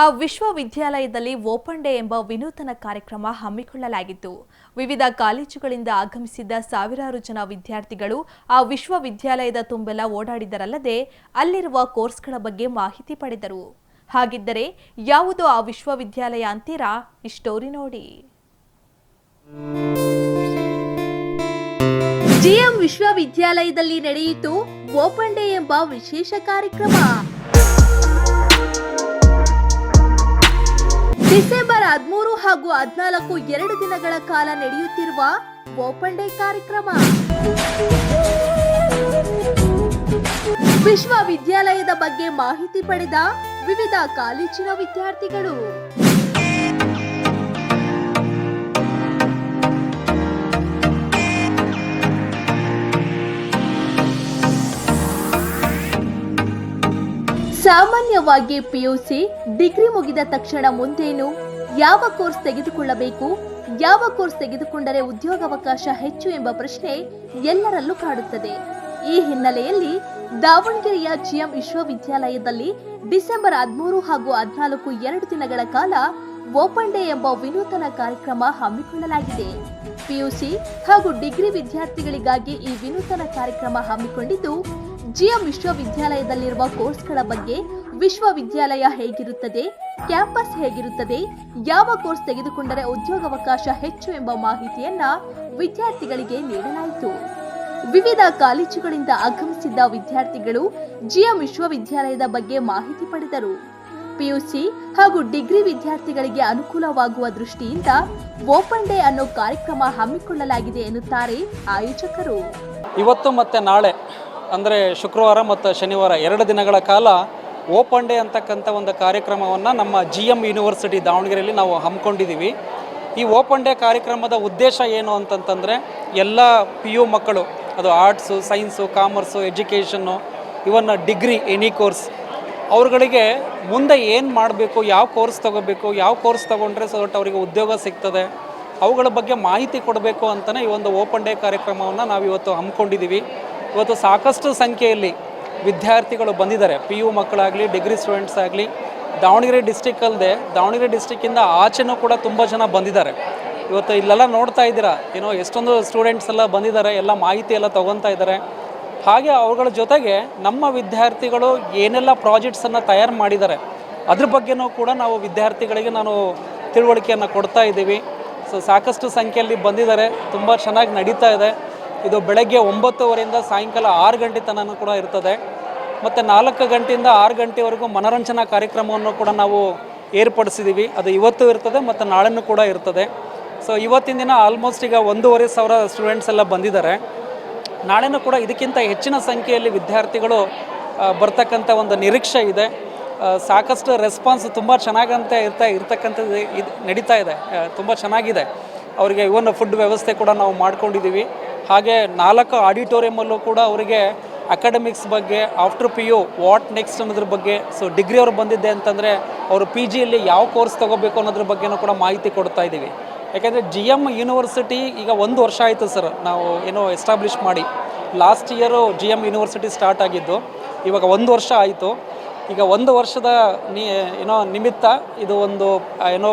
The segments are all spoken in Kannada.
ಆ ವಿಶ್ವವಿದ್ಯಾಲಯದಲ್ಲಿ ಓಪನ್ ಡೇ ಎಂಬ ವಿನೂತನ ಕಾರ್ಯಕ್ರಮ ಹಮ್ಮಿಕೊಳ್ಳಲಾಗಿತ್ತು. ವಿವಿಧ ಕಾಲೇಜುಗಳಿಂದ ಆಗಮಿಸಿದ್ದ ಸಾವಿರಾರು ಜನ ವಿದ್ಯಾರ್ಥಿಗಳು ಆ ವಿಶ್ವವಿದ್ಯಾಲಯದ ತುಂಬೆಲ್ಲ ಓಡಾಡಿದರಲ್ಲದೆ ಅಲ್ಲಿರುವ ಕೋರ್ಸ್ಗಳ ಬಗ್ಗೆ ಮಾಹಿತಿ ಪಡೆದರು. ಹಾಗಿದ್ದರೆ ಯಾವುದು ಆ ವಿಶ್ವವಿದ್ಯಾಲಯ ಅಂತೀರಾ? ಈ ಸ್ಟೋರಿ ನೋಡಿ. ಜಿಎಂ ವಿಶ್ವವಿದ್ಯಾಲಯದಲ್ಲಿ ನಡೆಯಿತು ಓಪನ್ ಡೇ ಎಂಬ ವಿಶೇಷ ಕಾರ್ಯಕ್ರಮ. ಡಿಸೆಂಬರ್ ಹದಿಮೂರು ಹಾಗೂ ಹದಿನಾಲ್ಕು ಎರಡು ದಿನಗಳ ಕಾಲ ನಡೆಯುತ್ತಿರುವ ಓಪನ್ ಡೇ ಕಾರ್ಯಕ್ರಮ. ವಿಶ್ವವಿದ್ಯಾಲಯದ ಬಗ್ಗೆ ಮಾಹಿತಿ ಪಡೆದ ವಿವಿಧ ಕಾಲೇಜಿನ ವಿದ್ಯಾರ್ಥಿಗಳು. ಸಾಮಾನ್ಯವಾಗಿ ಪಿಯುಸಿ ಡಿಗ್ರಿ ಮುಗಿದ ತಕ್ಷಣ ಮುಂದೇನು? ಯಾವ ಕೋರ್ಸ್ ತೆಗೆದುಕೊಳ್ಳಬೇಕು? ಯಾವ ಕೋರ್ಸ್ ತೆಗೆದುಕೊಂಡರೆ ಉದ್ಯೋಗಾವಕಾಶ ಹೆಚ್ಚು ಎಂಬ ಪ್ರಶ್ನೆ ಎಲ್ಲರಲ್ಲೂ ಕಾಡುತ್ತದೆ. ಈ ಹಿನ್ನೆಲೆಯಲ್ಲಿ ದಾವಣಗೆರೆಯ ಜಿಎಂ ವಿಶ್ವವಿದ್ಯಾಲಯದಲ್ಲಿ ಡಿಸೆಂಬರ್ ಹದಿಮೂರು ಹಾಗೂ ಹದಿನಾಲ್ಕು ಎರಡು ದಿನಗಳ ಕಾಲ ಓಪನ್ ಡೇ ಎಂಬ ವಿನೂತನ ಕಾರ್ಯಕ್ರಮ ಹಮ್ಮಿಕೊಳ್ಳಲಾಗಿದೆ. ಪಿಯುಸಿ ಹಾಗೂ ಡಿಗ್ರಿ ವಿದ್ಯಾರ್ಥಿಗಳಿಗಾಗಿ ಈ ವಿನೂತನ ಕಾರ್ಯಕ್ರಮ ಹಮ್ಮಿಕೊಂಡಿದ್ದು, ಜಿಎಂ ವಿಶ್ವವಿದ್ಯಾಲಯದಲ್ಲಿರುವ ಕೋರ್ಸ್ಗಳ ಬಗ್ಗೆ ವಿಶ್ವವಿದ್ಯಾಲಯ ಹೇಗಿರುತ್ತದೆ? ಕ್ಯಾಂಪಸ್ ಹೇಗಿರುತ್ತದೆ? ಯಾವ ಕೋರ್ಸ್ ತೆಗೆದುಕೊಂಡರೆ ಉದ್ಯೋಗಾವಕಾಶ ಹೆಚ್ಚು ಎಂಬ ಮಾಹಿತಿಯನ್ನ ವಿದ್ಯಾರ್ಥಿಗಳಿಗೆ ನೀಡಲಾಯಿತು. ವಿವಿಧ ಕಾಲೇಜುಗಳಿಂದ ಆಗಮಿಸಿದ್ದ ವಿದ್ಯಾರ್ಥಿಗಳು ಜಿಎಂ ವಿಶ್ವವಿದ್ಯಾಲಯದ ಬಗ್ಗೆ ಮಾಹಿತಿ ಪಡೆದರು. ಪಿಯುಸಿ ಹಾಗೂ ಡಿಗ್ರಿ ವಿದ್ಯಾರ್ಥಿಗಳಿಗೆ ಅನುಕೂಲವಾಗುವ ದೃಷ್ಟಿಯಿಂದ ಓಪನ್ ಡೇ ಅನ್ನೋ ಕಾರ್ಯಕ್ರಮ ಹಮ್ಮಿಕೊಳ್ಳಲಾಗಿದೆ ಎನ್ನುತ್ತಾರೆ ಆಯೋಜಕರು. ಇವತ್ತು ಮತ್ತೆ ನಾಳೆ, ಅಂದರೆ ಶುಕ್ರವಾರ ಮತ್ತು ಶನಿವಾರ ಎರಡು ದಿನಗಳ ಕಾಲ ಓಪನ್ ಡೇ ಅಂತಕ್ಕಂಥ ಒಂದು ಕಾರ್ಯಕ್ರಮವನ್ನು ನಮ್ಮ ಜಿ ಎಂ ಯೂನಿವರ್ಸಿಟಿ ದಾವಣಗೆರೆಯಲ್ಲಿ ನಾವು ಹಮ್ಮಿಕೊಂಡಿದ್ದೀವಿ. ಈ ಓಪನ್ ಡೇ ಕಾರ್ಯಕ್ರಮದ ಉದ್ದೇಶ ಏನು ಅಂತಂತಂದರೆ, ಎಲ್ಲ ಪಿ ಯು ಮಕ್ಕಳು, ಅದು ಆರ್ಟ್ಸು, ಸೈನ್ಸು, ಕಾಮರ್ಸು, ಎಜುಕೇಷನ್ನು, ಇವನ್ನ ಡಿಗ್ರಿ, ಎನಿ ಕೋರ್ಸ್, ಅವ್ರುಗಳಿಗೆ ಮುಂದೆ ಏನು ಮಾಡಬೇಕು, ಯಾವ ಕೋರ್ಸ್ ತೊಗೋಬೇಕು, ಯಾವ ಕೋರ್ಸ್ ತೊಗೊಂಡ್ರೆ ಸೊ ಅವರಿಗೆ ಉದ್ಯೋಗ ಸಿಗ್ತದೆ, ಅವುಗಳ ಬಗ್ಗೆ ಮಾಹಿತಿ ಕೊಡಬೇಕು ಅಂತಲೇ ಈ ಒಂದು ಓಪನ್ ಡೇ ಕಾರ್ಯಕ್ರಮವನ್ನು ನಾವು ಇವತ್ತು ಹಮ್ಮಿಕೊಂಡಿದ್ದೀವಿ. ಇವತ್ತು ಸಾಕಷ್ಟು ಸಂಖ್ಯೆಯಲ್ಲಿ ವಿದ್ಯಾರ್ಥಿಗಳು ಬಂದಿದ್ದಾರೆ. ಪಿ ಯು ಮಕ್ಕಳಾಗಲಿ ಡಿಗ್ರಿ ಸ್ಟೂಡೆಂಟ್ಸ್ ಆಗಲಿ, ದಾವಣಗೆರೆ ಡಿಸ್ಟಿಕ್ ಅಲ್ಲದೆ ದಾವಣಗೆರೆ ಡಿಸ್ಟಿಕ್ಕಿಂದ ಆಚೆನೂ ಕೂಡ ತುಂಬ ಜನ ಬಂದಿದ್ದಾರೆ. ಇವತ್ತು ಇಲ್ಲೆಲ್ಲ ನೋಡ್ತಾ ಇದ್ದೀರಾ? ಏನೋ ಎಷ್ಟೊಂದು ಸ್ಟೂಡೆಂಟ್ಸ್ ಎಲ್ಲ ಬಂದಿದ್ದಾರೆ, ಎಲ್ಲ ಮಾಹಿತಿ ಎಲ್ಲ ತೊಗೊತಾ ಇದ್ದಾರೆ. ಹಾಗೆ ಅವುಗಳ ಜೊತೆಗೆ ನಮ್ಮ ವಿದ್ಯಾರ್ಥಿಗಳು ಏನೆಲ್ಲ ಪ್ರಾಜೆಕ್ಟ್ಸನ್ನು ತಯಾರು ಮಾಡಿದ್ದಾರೆ, ಅದ್ರ ಬಗ್ಗೆನೂ ಕೂಡ ನಾವು ವಿದ್ಯಾರ್ಥಿಗಳಿಗೆ ನಾನು ತಿಳುವಳಿಕೆಯನ್ನು ಕೊಡ್ತಾ ಇದ್ದೀವಿ. ಸೊ ಸಾಕಷ್ಟು ಸಂಖ್ಯೆಯಲ್ಲಿ ಬಂದಿದ್ದಾರೆ, ತುಂಬ ಚೆನ್ನಾಗಿ ನಡೀತಾ ಇದೆ. ಇದು ಬೆಳಗ್ಗೆ ಒಂಬತ್ತುವರೆಯಿಂದ ಸಾಯಂಕಾಲ ಆರು ಗಂಟೆ ತನಕ ಕೂಡ ಇರ್ತದೆ. ಮತ್ತು ನಾಲ್ಕು ಗಂಟೆಯಿಂದ ಆರು ಗಂಟೆವರೆಗೂ ಮನೋರಂಜನಾ ಕಾರ್ಯಕ್ರಮವನ್ನು ಕೂಡ ನಾವು ಏರ್ಪಡಿಸಿದ್ದೀವಿ ಅದು ಇವತ್ತು ಇರ್ತದೆ ಮತ್ತು ನಾಳೆನೂ ಕೂಡ ಇರ್ತದೆ. ಸೊ ಇವತ್ತಿನ ದಿನ ಆಲ್ಮೋಸ್ಟ್ ಈಗ ಒಂದೂವರೆ ಸಾವಿರ ಸ್ಟೂಡೆಂಟ್ಸ್ ಎಲ್ಲ ಬಂದಿದ್ದಾರೆ. ನಾಳೆನೂ ಕೂಡ ಇದಕ್ಕಿಂತ ಹೆಚ್ಚಿನ ಸಂಖ್ಯೆಯಲ್ಲಿ ವಿದ್ಯಾರ್ಥಿಗಳು ಬರ್ತಕ್ಕಂಥ ಒಂದು ನಿರೀಕ್ಷೆ ಇದೆ. ಸಾಕಷ್ಟು ರೆಸ್ಪಾನ್ಸ್ ತುಂಬ ಚೆನ್ನಾಗಂತ ಇರ್ತಾ, ಇರ್ತಕ್ಕಂಥದ್ದು ಇದು ನಡೀತಾ ಇದೆ. ತುಂಬ ಚೆನ್ನಾಗಿದೆ. ಅವರಿಗೆ ಇವನ್ ಫುಡ್ ವ್ಯವಸ್ಥೆ ಕೂಡ ನಾವು ಮಾಡ್ಕೊಂಡಿದ್ದೀವಿ ಹಾಗೆ ನಾಲ್ಕು ಆಡಿಟೋರಿಯಮಲ್ಲೂ ಕೂಡ ಅವರಿಗೆ ಅಕಾಡೆಮಿಕ್ಸ್ ಬಗ್ಗೆ after P U what next ಅನ್ನೋದ್ರ ಬಗ್ಗೆ ಸೊ ಡಿಗ್ರಿ ಅವ್ರು ಬಂದಿದ್ದೆ ಅಂತಂದರೆ ಅವರು ಪಿ ಜಿಯಲ್ಲಿ ಯಾವ ಕೋರ್ಸ್ ತೊಗೋಬೇಕು ಅನ್ನೋದ್ರ ಬಗ್ಗೆನೂ ಕೂಡ ಮಾಹಿತಿ ಕೊಡ್ತಾ ಇದ್ದೀವಿ. ಯಾಕೆಂದರೆ ಜಿ ಎಂ ಯೂನಿವರ್ಸಿಟಿ ಈಗ ಒಂದು ವರ್ಷ ಆಯಿತು ಸರ್ ನಾವು ಏನೋ ಎಸ್ಟಾಬ್ಲಿಷ್ ಮಾಡಿ. Last year G M university start ಆಗಿದ್ದು, ಇವಾಗ ಒಂದು ವರ್ಷ ಆಯಿತು. ಈಗ ಒಂದು ವರ್ಷದ ನಿ, ಏನೋ ನಿಮಿತ್ತ ಇದು ಒಂದು ಏನೋ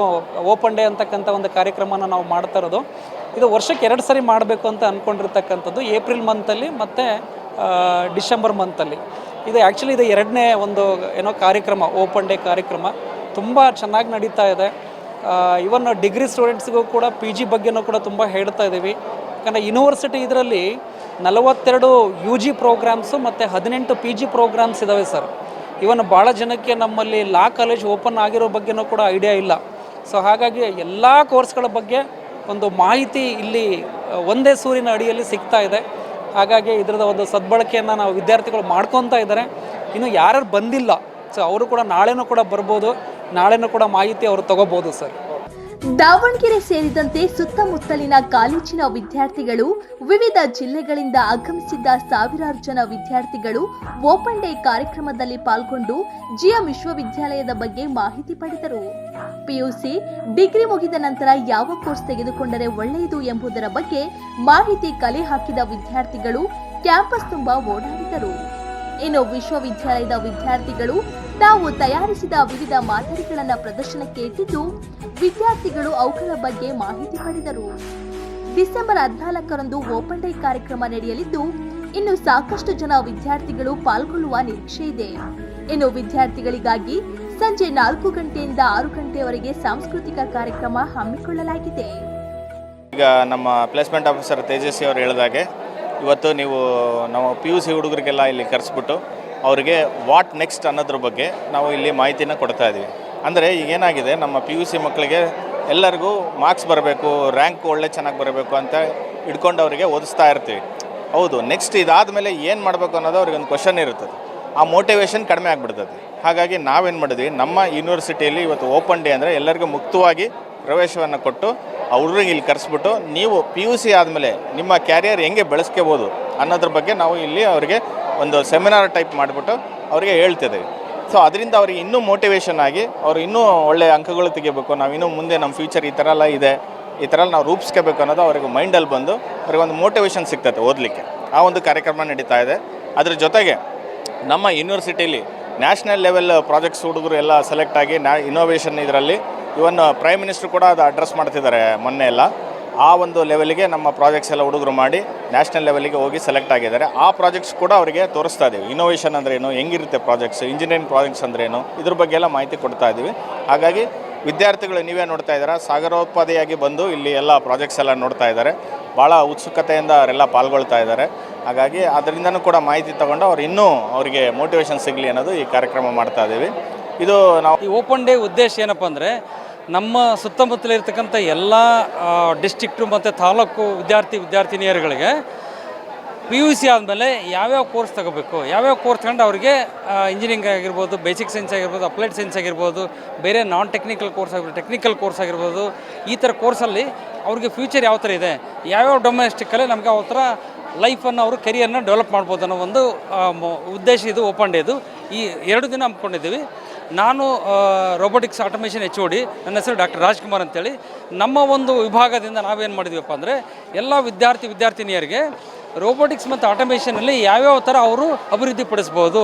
ಓಪನ್ ಡೇ ಅಂತಕ್ಕಂಥ ಒಂದು ಕಾರ್ಯಕ್ರಮನ ನಾವು ಮಾಡ್ತಾ ಇರೋದು. ಇದು ವರ್ಷಕ್ಕೆ ಎರಡು ಸರಿ ಮಾಡಬೇಕು ಅಂತ ಅಂದ್ಕೊಂಡಿರ್ತಕ್ಕಂಥದ್ದು ಏಪ್ರಿಲ್ ಮಂತಲ್ಲಿ ಮತ್ತು ಡಿಸೆಂಬರ್ ಮಂತಲ್ಲಿ. ಇದು ಆ್ಯಕ್ಚುಲಿ ಇದು ಎರಡನೇ ಒಂದು ಏನೋ ಕಾರ್ಯಕ್ರಮ ಓಪನ್ ಡೇ ಕಾರ್ಯಕ್ರಮ. ತುಂಬ ಚೆನ್ನಾಗಿ ನಡೀತಾ ಇದೆ. ಇವನ್ ಡಿಗ್ರಿ ಸ್ಟೂಡೆಂಟ್ಸ್ಗೂ ಕೂಡ ಪಿ ಜಿ ಬಗ್ಗೆನೂ ಕೂಡ ತುಂಬ ಹೇಳ್ತಾ ಇದ್ದೀವಿ ಯಾಕಂದರೆ ಯೂನಿವರ್ಸಿಟಿ ಇದರಲ್ಲಿ ನಲವತ್ತೆರಡು ಯು ಜಿ ಪ್ರೋಗ್ರಾಮ್ಸು ಮತ್ತು ಹದಿನೆಂಟು ಪಿ ಜಿ ಪ್ರೋಗ್ರಾಮ್ಸ್ ಇದ್ದಾವೆ ಸರ್ ಇವನ್ ಭಾಳ ಜನಕ್ಕೆ ನಮ್ಮಲ್ಲಿ ಲಾ ಕಾಲೇಜ್ ಓಪನ್ ಆಗಿರೋ ಬಗ್ಗೆನೂ ಕೂಡ ಐಡಿಯಾ ಇಲ್ಲ. ಸೊ ಹಾಗಾಗಿ ಎಲ್ಲ ಕೋರ್ಸ್ಗಳ ಬಗ್ಗೆ ಒಂದು ಮಾಹಿತಿ ಇಲ್ಲಿ ಒಂದೇ ಸೂರಿನ ಅಡಿಯಲ್ಲಿ ಸಿಗ್ತಾ ಇದೆ. ಹಾಗಾಗಿ ಇದರದ ಒಂದು ಸದ್ಬಳಕೆಯನ್ನು ನಾವು ವಿದ್ಯಾರ್ಥಿಗಳು ಮಾಡ್ಕೊತಾ ಇದ್ದಾರೆ. ಇನ್ನು ಯಾರ್ಯಾರು ಬಂದಿಲ್ಲ, ಸೊ ಅವರು ಕೂಡ ನಾಳೆನೂ ಕೂಡ ಬರ್ಬೋದು. ನಾಳೆನೂ ಕೂಡ ಮಾಹಿತಿ ಅವರು ತಗೋಬೋದು, ಸರ್. ದಾವಣಗೆರೆ ಸೇರಿದಂತೆ ಸುತ್ತಮುತ್ತಲಿನ ಕಾಲೇಜಿನ ವಿದ್ಯಾರ್ಥಿಗಳು ವಿವಿಧ ಜಿಲ್ಲೆಗಳಿಂದ ಆಗಮಿಸಿದ್ದ ಸಾವಿರಾರು ಜನ ವಿದ್ಯಾರ್ಥಿಗಳು ಓಪನ್ ಡೇ ಕಾರ್ಯಕ್ರಮದಲ್ಲಿ ಪಾಲ್ಗೊಂಡು ಜಿಎಂ ವಿಶ್ವವಿದ್ಯಾಲಯದ ಬಗ್ಗೆ ಮಾಹಿತಿ ಪಡೆದರು. ಪಿಯುಸಿ ಡಿಗ್ರಿ ಮುಗಿದ ನಂತರ ಯಾವ ಕೋರ್ಸ್ ತೆಗೆದುಕೊಂಡರೆ ಒಳ್ಳೆಯದು ಎಂಬುದರ ಬಗ್ಗೆ ಮಾಹಿತಿ ಕಲೆ ಹಾಕಿದ ವಿದ್ಯಾರ್ಥಿಗಳು, ಕ್ಯಾಂಪಸ್ ತುಂಬಾ ಓಡಾಡಿದರು. ಇನ್ನು ವಿಶ್ವವಿದ್ಯಾಲಯದ ವಿದ್ಯಾರ್ಥಿಗಳು, ತಾವು ತಯಾರಿಸಿದ ವಿವಿಧ ಮಾದರಿಗಳನ್ನು ಪ್ರದರ್ಶನಕ್ಕೆ ಇಟ್ಟಿದ್ದು, ವಿದ್ಯಾರ್ಥಿಗಳು ಅವುಗಳ ಬಗ್ಗೆ ಮಾಹಿತಿ ಪಡೆದರು. ಡಿಸೆಂಬರ್ ಹದಿನಾಲ್ಕರಂದು ಓಪನ್ ಡೇ ಕಾರ್ಯಕ್ರಮ ನಡೆಯಲಿದ್ದು, ಇನ್ನು ಸಾಕಷ್ಟು ಜನ ವಿದ್ಯಾರ್ಥಿಗಳು ಪಾಲ್ಗೊಳ್ಳುವ ನಿರೀಕ್ಷೆ ಇದೆ. ಇನ್ನು ವಿದ್ಯಾರ್ಥಿಗಳಿಗಾಗಿ ಸಂಜೆ ನಾಲ್ಕು ಗಂಟೆಯಿಂದ ಆರು ಗಂಟೆಯವರೆಗೆ ಸಾಂಸ್ಕೃತಿಕ ಕಾರ್ಯಕ್ರಮ ಹಮ್ಮಿಕೊಳ್ಳಲಾಗಿದೆ. ಈಗ ನಮ್ಮ ಪ್ಲೇಸ್ಮೆಂಟ್ ಆಫೀಸರ್ ತೇಜಸ್ವಿ ಅವರು ಹೇಳಿದಾಗೆ ಇವತ್ತು ನೀವು ನಾವು ಪಿ ಯು ಸಿ ಹುಡುಗರಿಗೆಲ್ಲ ಇಲ್ಲಿ ಕರೆಸ್ಬಿಟ್ಟು ಅವರಿಗೆ ವಾಟ್ ನೆಕ್ಸ್ಟ್ ಅನ್ನೋದ್ರ ಬಗ್ಗೆ ನಾವು ಇಲ್ಲಿ ಮಾಹಿತಿನ ಕೊಡ್ತಾ ಇದ್ದೀವಿ ಅಂದರೆ ಈಗ ಏನಾಗಿದೆ, ನಮ್ಮ ಪಿ ಯು ಸಿ ಮಕ್ಕಳಿಗೆ ಎಲ್ಲರಿಗೂ ಮಾರ್ಕ್ಸ್ ಬರಬೇಕು ರ್ಯಾಂಕ್ ಒಳ್ಳೆ ಚೆನ್ನಾಗಿ ಬರಬೇಕು ಅಂತ ಇಟ್ಕೊಂಡು ಅವರಿಗೆ ಓದಿಸ್ತಾ ಇರ್ತೀವಿ. ಹೌದು ನೆಕ್ಸ್ಟ್ ಇದಾದ ಮೇಲೆ ಏನು ಮಾಡಬೇಕು ಅನ್ನೋದು ಅವ್ರಿಗೆ ಒಂದು ಕ್ವಶನ್ ಇರ್ತದೆ. ಆ ಮೋಟಿವೇಶನ್ ಕಡಿಮೆ ಆಗಿಬಿಡ್ತದೆ. ಹಾಗಾಗಿ ನಾವೇನು ಮಾಡಿದ್ವಿ, ನಮ್ಮ ಯೂನಿವರ್ಸಿಟಿಯಲ್ಲಿ ಇವತ್ತು ಓಪನ್ ಡೇ ಅಂದರೆ ಎಲ್ಲರಿಗೂ ಮುಕ್ತವಾಗಿ ಪ್ರವೇಶವನ್ನು ಕೊಟ್ಟು ಅವ್ರಿಗೆ ಇಲ್ಲಿ ಕರೆಸ್ಬಿಟ್ಟು ನೀವು ಪಿ ಯು ಸಿ ಆದಮೇಲೆ ನಿಮ್ಮ ಕ್ಯಾರಿಯರ್ ಹೆಂಗೆ ಬೆಳೆಸ್ಕೋಬೋದು ಅನ್ನೋದ್ರ ಬಗ್ಗೆ ನಾವು ಇಲ್ಲಿ ಅವರಿಗೆ ಒಂದು ಸೆಮಿನಾರ್ ಟೈಪ್ ಮಾಡಿಬಿಟ್ಟು ಅವರಿಗೆ ಹೇಳ್ತಿದ್ದೀವಿ. ಸೊ ಅದರಿಂದ ಅವ್ರಿಗೆ ಇನ್ನೂ ಮೋಟಿವೇಶನ್ ಆಗಿ ಅವ್ರು ಇನ್ನೂ ಒಳ್ಳೆಯ ಅಂಕಗಳು ತೆಗಿಬೇಕು, ನಾವು ಇನ್ನೂ ಮುಂದೆ ನಮ್ಮ ಫ್ಯೂಚರ್ ಈ ಥರ ಎಲ್ಲ ಇದೆ, ಈ ಥರ ನಾವು ರೂಪಿಸ್ಕೋಬೇಕು ಅನ್ನೋದು ಅವ್ರಿಗೆ ಮೈಂಡಲ್ಲಿ ಬಂದು ಅವ್ರಿಗೆ ಒಂದು ಮೋಟಿವೇಶನ್ ಸಿಗ್ತದೆ ಓದಲಿಕ್ಕೆ. ಆ ಒಂದು ಕಾರ್ಯಕ್ರಮ ನಡೀತಾ ಇದೆ. ಅದ್ರ ಜೊತೆಗೆ ನಮ್ಮ ಯೂನಿವರ್ಸಿಟಿಲಿ ನ್ಯಾಷನಲ್ ಲೆವೆಲ್ ಪ್ರಾಜೆಕ್ಟ್ಸ್ ಹುಡುಗರು ಎಲ್ಲ ಸೆಲೆಕ್ಟ್ ಆಗಿ ನ್ಯಾ ಇನೋವೇಷನ್ ಇದರಲ್ಲಿ. ಇವನ್ ಪ್ರೈಮ್ ಮಿನಿಸ್ಟ್ರು ಕೂಡ ಅದು ಅಡ್ರೆಸ್ ಮಾಡ್ತಿದ್ದಾರೆ ಮೊನ್ನೆ ಎಲ್ಲ. ಆ ಒಂದು ಲೆವೆಲ್ಗೆ ನಮ್ಮ ಪ್ರಾಜೆಕ್ಟ್ಸ್ ಎಲ್ಲ ಹುಡುಗರು ಮಾಡಿ ನ್ಯಾಷನಲ್ ಲೆವೆಲ್ಗೆ ಹೋಗಿ ಸೆಲೆಕ್ಟ್ ಆಗಿದ್ದಾರೆ. ಆ ಪ್ರಾಜೆಕ್ಟ್ಸ್ ಕೂಡ ಅವರಿಗೆ ತೋರಿಸ್ತಾ ಇದ್ದೀವಿ ಇನೋವೇಷನ್ ಅಂದ್ರೇನು ಹೆಂಗಿರುತ್ತೆ ಪ್ರಾಜೆಕ್ಟ್ಸ್ ಇಂಜಿನಿಯರಿಂಗ್ ಪ್ರಾಜೆಕ್ಟ್ಸ್ ಅಂದ್ರೇನು ಇದ್ರ ಬಗ್ಗೆ ಎಲ್ಲ ಮಾಹಿತಿ ಕೊಡ್ತಾ ಇದ್ದೀವಿ ಹಾಗಾಗಿ ವಿದ್ಯಾರ್ಥಿಗಳು ನೀವೇ ನೋಡ್ತಾ ಇದ್ದೀರಾ ಸಾಗರೋತ್ಪಾದಿಯಾಗಿ ಬಂದು ಇಲ್ಲಿ ಎಲ್ಲ ಪ್ರಾಜೆಕ್ಟ್ಸ್ ಎಲ್ಲ ನೋಡ್ತಾ ಇದ್ದಾರೆ. ಭಾಳ ಉತ್ಸುಕತೆಯಿಂದ ಅವರೆಲ್ಲ ಪಾಲ್ಗೊಳ್ತಾ ಇದ್ದಾರೆ. ಹಾಗಾಗಿ ಅದರಿಂದನೂ ಕೂಡ ಮಾಹಿತಿ ತಗೊಂಡು ಅವ್ರು ಇನ್ನೂ ಅವರಿಗೆ ಮೋಟಿವೇಶನ್ ಸಿಗಲಿ ಅನ್ನೋದು ಈ ಕಾರ್ಯಕ್ರಮ ಮಾಡ್ತಾ ಇದ್ದೀವಿ ಇದು ನಾವು ಈ ಓಪನ್ ಡೇ ಉದ್ದೇಶ ಏನಪ್ಪ ಅಂದರೆ ನಮ್ಮ ಸುತ್ತಮುತ್ತಲಿರ್ತಕ್ಕಂಥ ಎಲ್ಲ ಡಿಸ್ಟಿಕ್ಟು ಮತ್ತು ತಾಲೂಕು ವಿದ್ಯಾರ್ಥಿ, ವಿದ್ಯಾರ್ಥಿನಿಯರುಗಳಿಗೆ ಪಿ ಯು ಸಿ ಆದಮೇಲೆ ಯಾವ್ಯಾವ ಕೋರ್ಸ್ ತಗೋಬೇಕು? ಯಾವ್ಯಾವ ಕೋರ್ಸ್ ತಗೊಂಡು ಅವರಿಗೆ ಇಂಜಿನಿಯರಿಂಗ್ ಆಗಿರ್ಬೋದು ಬೇಸಿಕ್ ಸೈನ್ಸ್ ಆಗಿರ್ಬೋದು ಅಪ್ಲೈಡ್ ಸೈನ್ಸ್ ಆಗಿರ್ಬೋದು, ಬೇರೆ ನಾನ್ ಟೆಕ್ನಿಕಲ್ ಕೋರ್ಸ್ ಆಗಿರ್ಬೋದು ಟೆಕ್ನಿಕಲ್ ಕೋರ್ಸ್ ಆಗಿರ್ಬೋದು, ಈ ಥರ ಕೋರ್ಸಲ್ಲಿ ಅವ್ರಿಗೆ ಫ್ಯೂಚರ್ ಯಾವ ಥರ ಇದೆ? ಯಾವ್ಯಾವ ಡೊಮೆಸ್ಟಿಕ್ಕಲ್ಲಿ ನಮಗೆ ಆ ಥರ ಲೈಫನ್ನು ಅವರು ಕೆರಿಯರ್ನ ಡೆವಲಪ್ ಮಾಡ್ಬೋದು ಅನ್ನೋ ಒಂದು ಉದ್ದೇಶ ಇದು ಓಪನ್ ಡೇ ಇದು. ಈ ಎರಡು ದಿನ ಹಮ್ಮಿಕೊಂಡಿದ್ದೀವಿ. ನಾನು robotics automation H O D ನನ್ನ ಹೆಸರು ಡಾಕ್ಟರ್ ರಾಜ್ಕುಮಾರ್ ಅಂತೇಳಿ. ನಮ್ಮ ಒಂದು ವಿಭಾಗದಿಂದ ನಾವೇನು ಮಾಡಿದ್ವಿಪ್ಪ ಅಂದರೆ, ಎಲ್ಲ ವಿದ್ಯಾರ್ಥಿ, ವಿದ್ಯಾರ್ಥಿನಿಯರಿಗೆ ರೋಬೋಟಿಕ್ಸ್ ಮತ್ತು ಆಟೋಮೇಷನಲ್ಲಿ ಯಾವ್ಯಾವ ಥರ ಅವರು ಅಭಿವೃದ್ಧಿಪಡಿಸ್ಬೋದು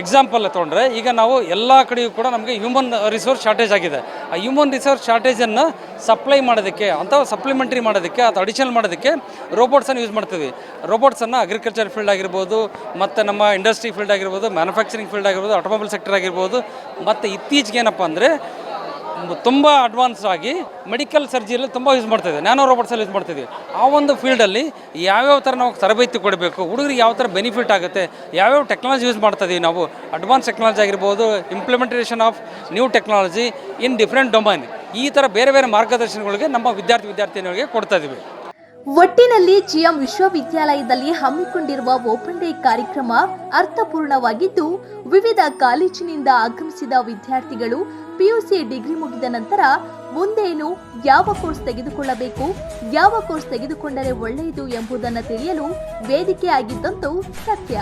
ಎಕ್ಸಾಂಪಲ್ ತೊಗೊಂಡ್ರೆ, ಈಗ ನಾವು ಎಲ್ಲ ಕಡೆಯೂ ಕೂಡ ನಮಗೆ ಹ್ಯೂಮನ್ ರಿಸೋರ್ಸ್ ಶಾರ್ಟೇಜ್ ಆಗಿದೆ. ಆ ಹ್ಯೂಮನ್ ರಿಸೋರ್ಸ್ ಶಾರ್ಟೇಜನ್ನು ಸಪ್ಲೈ ಮಾಡೋದಕ್ಕೆ ಅಂತ ಸಪ್ಲಿಮೆಂಟ್ರಿ ಮಾಡೋದಕ್ಕೆ ಅಥವಾ ಅಡಿಷನಲ್ ಮಾಡೋದಕ್ಕೆ ರೋಬೋಟ್ಸನ್ನು ಯೂಸ್ ಮಾಡ್ತೀವಿ. ರೋಬೋಟ್ಸನ್ನು ಅಗ್ರಿಕಲ್ಚರ್ ಫೀಲ್ಡ್ ಆಗಿರ್ಬೋದು, ಮತ್ತು ನಮ್ಮ ಇಂಡಸ್ಟ್ರಿ ಫೀಲ್ಡ್ ಆಗಿರ್ಬೋದು ಮ್ಯಾನುಫ್ಯಾಕ್ಚರಿಂಗ್ ಫೀಲ್ಡ್ ಆಗಿರ್ಬೋದು ಆಟೋಮೊಬೈಲ್ ಸೆಕ್ಟರ್ ಆಗಿರ್ಬೋದು. ಮತ್ತು ಇತ್ತೀಚೆಗೆ ಏನಪ್ಪ ಅಂದರೆ ತುಂಬ ಅಡ್ವಾನ್ಸ್ ಆಗಿ ಮೆಡಿಕಲ್ ಸರ್ಜರಿಯಲ್ಲಿ ತುಂಬ ಯೂಸ್ ಮಾಡ್ತಿದ್ದೆ ನ್ಯಾನೋ ರೋಬೋಟ್ಸಲ್ಲಿ ಯೂಸ್ ಮಾಡ್ತಿದ್ವಿ ಆ ಒಂದು ಫೀಲ್ಡಲ್ಲಿ ಯಾವ್ಯಾವ ಥರ ನಾವು ತರಬೇತಿ ಕೊಡಬೇಕು, ಹುಡುಗರಿಗೆ ಯಾವ ಥರ ಬೆನಿಫಿಟ್ ಆಗುತ್ತೆ, ಯಾವ್ಯಾವ ಟೆಕ್ನಾಲಜಿ ಯೂಸ್ ಮಾಡ್ತಾ ಇದೀವಿ ನಾವು ಅಡ್ವಾನ್ಸ್ ಟೆಕ್ನಾಲಜಿ ಆಗಿರ್ಬೋದು implementation of new technology in different domain ಈ ಥರ ಬೇರೆ ಬೇರೆ ಮಾರ್ಗದರ್ಶನಗಳಿಗೆ ನಮ್ಮ ವಿದ್ಯಾರ್ಥಿ ವಿದ್ಯಾರ್ಥಿನಿಗಳಿಗೆ ಕೊಡ್ತಾ ಇದ್ದೀವಿ ಒಟ್ಟಿನಲ್ಲಿ ಜಿಎಂ ವಿಶ್ವವಿದ್ಯಾಲಯದಲ್ಲಿ ಹಮ್ಮಿಕೊಂಡಿರುವ ಓಪನ್ ಡೇ ಕಾರ್ಯಕ್ರಮ ಅರ್ಥಪೂರ್ಣವಾಗಿದ್ದು, ವಿವಿಧ ಕಾಲೇಜಿನಿಂದ ಆಗಮಿಸಿದ ವಿದ್ಯಾರ್ಥಿಗಳು ಪಿಯುಸಿ ಡಿಗ್ರಿ ಮುಗಿದ ನಂತರ ಮುಂದೇನು ಯಾವ ಕೋರ್ಸ್ ತೆಗೆದುಕೊಳ್ಳಬೇಕು? ಯಾವ ಕೋರ್ಸ್ ತೆಗೆದುಕೊಂಡರೆ ಒಳ್ಳೆಯದು ಎಂಬುದನ್ನು ತಿಳಿಯಲು ವೇದಿಕೆ ಆಗಿದ್ದಂತೂ ಸತ್ಯ.